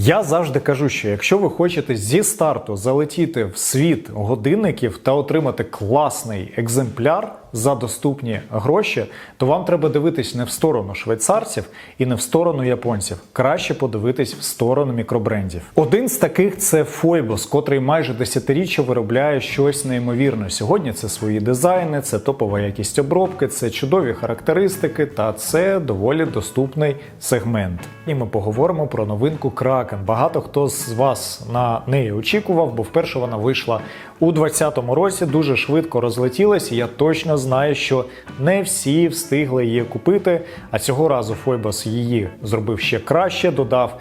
Я завжди кажу, що якщо ви хочете зі старту залетіти в світ годинників та отримати класний екземпляр за доступні гроші, то вам треба дивитись не в сторону швейцарців і не в сторону японців. Краще подивитись в сторону мікробрендів. Один з таких це Foibos, котрий майже десятиріччя виробляє щось неймовірне. Сьогодні це свої дизайни, це топова якість обробки, це чудові характеристики та це доволі доступний сегмент. І ми поговоримо про новинку Kraken. Багато хто з вас на неї очікував, бо вперше вона вийшла у 2020 році, дуже швидко розлетілась. і Я точно знаю, що не всі встигли її купити. А цього разу Фойбас її зробив ще краще, додав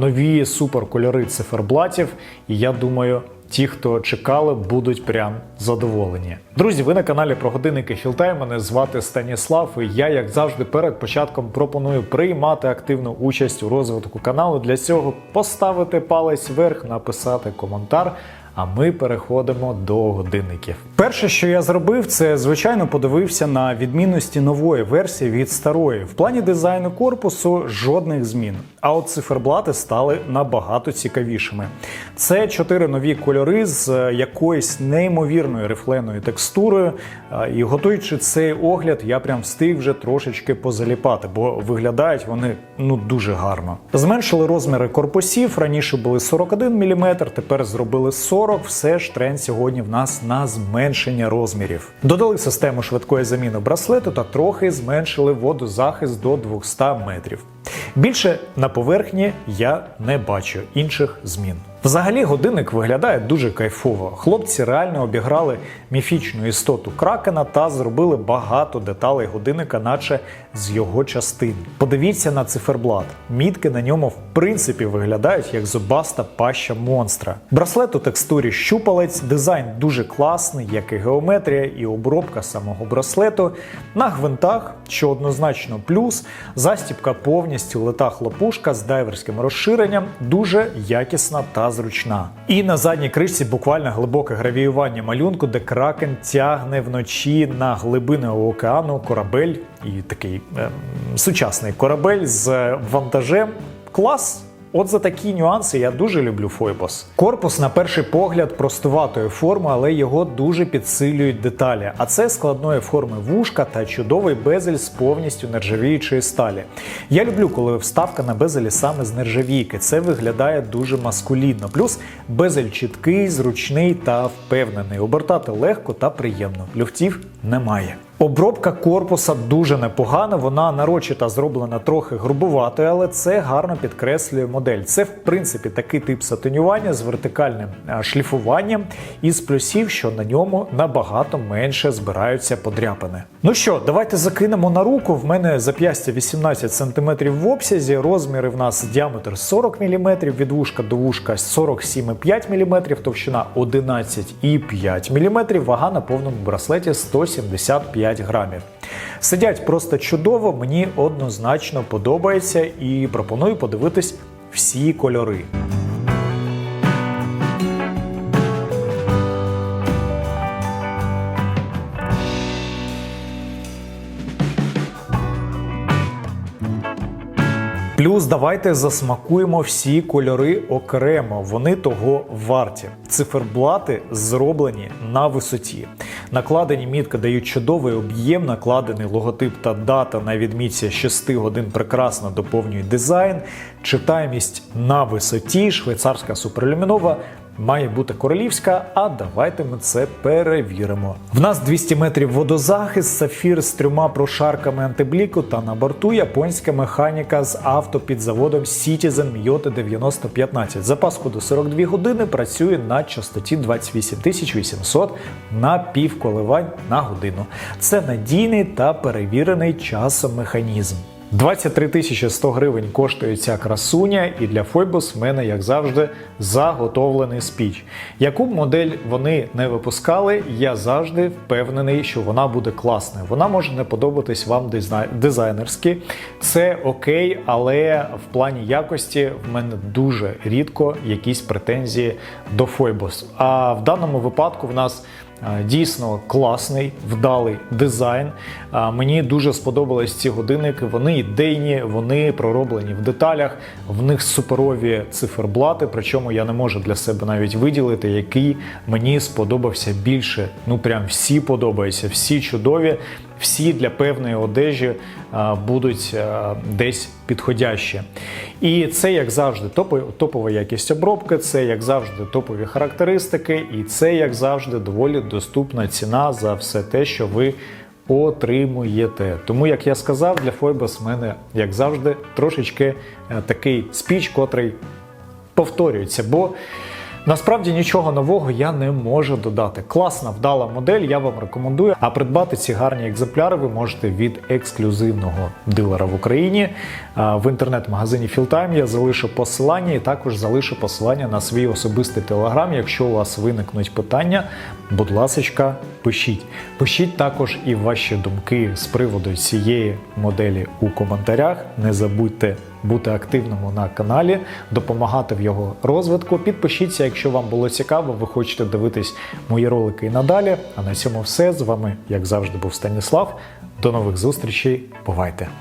нові суперкольори циферблатів. І я думаю. Ті, хто чекали, будуть прям задоволені. Друзі, ви на каналі про годинники Хілтай. Мене звати Станіслав. І я, як завжди, перед початком пропоную приймати активну участь у розвитку каналу. Для цього поставити палець вверх, написати коментар. А ми переходимо до годинників. Перше, що я зробив, це звичайно подивився на відмінності нової версії від старої. В плані дизайну корпусу жодних змін. А от циферблати стали набагато цікавішими. Це чотири нові кольори з якоюсь неймовірною рифленою текстурою. І готуючи цей огляд, я прям встиг вже трошечки позаліпати, бо виглядають вони ну дуже гарно. Зменшили розміри корпусів. Раніше були 41 мм, тепер зробили 40 все ж тренд сьогодні в нас на зменшення розмірів. Додали систему швидкої заміни браслету та трохи зменшили водозахист до 200 метрів. Більше на поверхні я не бачу інших змін. Взагалі годинник виглядає дуже кайфово. Хлопці реально обіграли міфічну істоту кракена та зробили багато деталей годинника, наче з його частин. Подивіться на циферблат. Мітки на ньому в принципі виглядають як зубаста паща монстра. Браслет у текстурі щупалець, дизайн дуже класний, як і геометрія, і обробка самого браслету. На гвинтах, що однозначно плюс, застібка повністю лита хлопушка з дайверським розширенням, дуже якісна та зручна. І на задній кришці буквально глибоке гравіювання малюнку, де кракен тягне вночі на глибини океану корабель і такий е, сучасний корабель з вантажем. Клас! От за такі нюанси я дуже люблю Фойбос. Корпус, на перший погляд, простуватої форми, але його дуже підсилюють деталі. А це складної форми вушка та чудовий безель з повністю нержавіючої сталі. Я люблю, коли вставка на безелі саме з нержавійки. Це виглядає дуже маскулінно. Плюс безель чіткий, зручний та впевнений. Обертати легко та приємно. Люфтів немає. Обробка корпуса дуже непогана, вона нарочита зроблена трохи грубувато, але це гарно підкреслює модель. Це, в принципі, такий тип сатинювання з вертикальним а, шліфуванням, із плюсів, що на ньому набагато менше збираються подряпини. Ну що, давайте закинемо на руку. В мене зап'ястя 18 см в обсязі, розміри в нас діаметр 40 мм, від вушка до вушка 47,5 мм, товщина 11,5 мм, вага на повному браслеті 175 5 грамів. Сидять просто чудово, мені однозначно подобається і пропоную подивитись всі кольори. Плюс давайте засмакуємо всі кольори окремо. Вони того варті. Циферблати зроблені на висоті. Накладені мітки дають чудовий об'єм, накладений логотип та дата на відмітці 6 годин прекрасно доповнює дизайн. Читаємість на висоті, швейцарська суперлюмінова має бути королівська, а давайте ми це перевіримо. В нас 200 метрів водозахист, сафір з трьома прошарками антибліку та на борту японська механіка з авто під заводом Citizen Miyota 9015. Запас ходу 42 години працює на частоті 28 800 на пів коливань на годину. Це надійний та перевірений часом механізм. 23 тисячі 100 гривень коштує ця красуня, і для Фойбос в мене, як завжди, заготовлений спіч. Яку б модель вони не випускали, я завжди впевнений, що вона буде класною. Вона може не подобатись вам дизайнерськи. Це окей, але в плані якості в мене дуже рідко якісь претензії до Фойбос. А в даному випадку в нас Дійсно класний, вдалий дизайн. Е, Мені дуже сподобались ці годинники. Вони ідейні, вони пророблені в деталях. В них суперові циферблати. Причому я не можу для себе навіть виділити, який мені сподобався більше. Ну прям всі подобаються, всі чудові. Всі для певної одежі будуть десь підходящі. І це, як завжди, топова якість обробки, це як завжди топові характеристики, і це, як завжди, доволі доступна ціна за все те, що ви отримуєте. Тому, як я сказав, для Фойбас в мене, як завжди, трошечки е, такий спіч, котрий повторюється. Бо насправді нічого нового я не можу додати. Класна, вдала модель, я вам рекомендую. А придбати ці гарні екземпляри ви можете від ексклюзивного дилера в Україні в інтернет-магазині Філтайм. Я залишу посилання і також залишу посилання на свій особистий телеграм. Якщо у вас виникнуть питання, будь ласочка, пишіть. Пишіть також і ваші думки з приводу цієї моделі у коментарях. Не забудьте бути активному на каналі, допомагати в його розвитку. Підпишіться, якщо вам було цікаво, ви хочете дивитись мої ролики і надалі. А на цьому все з вами, як завжди, був Станіслав. До нових зустрічей. Бувайте!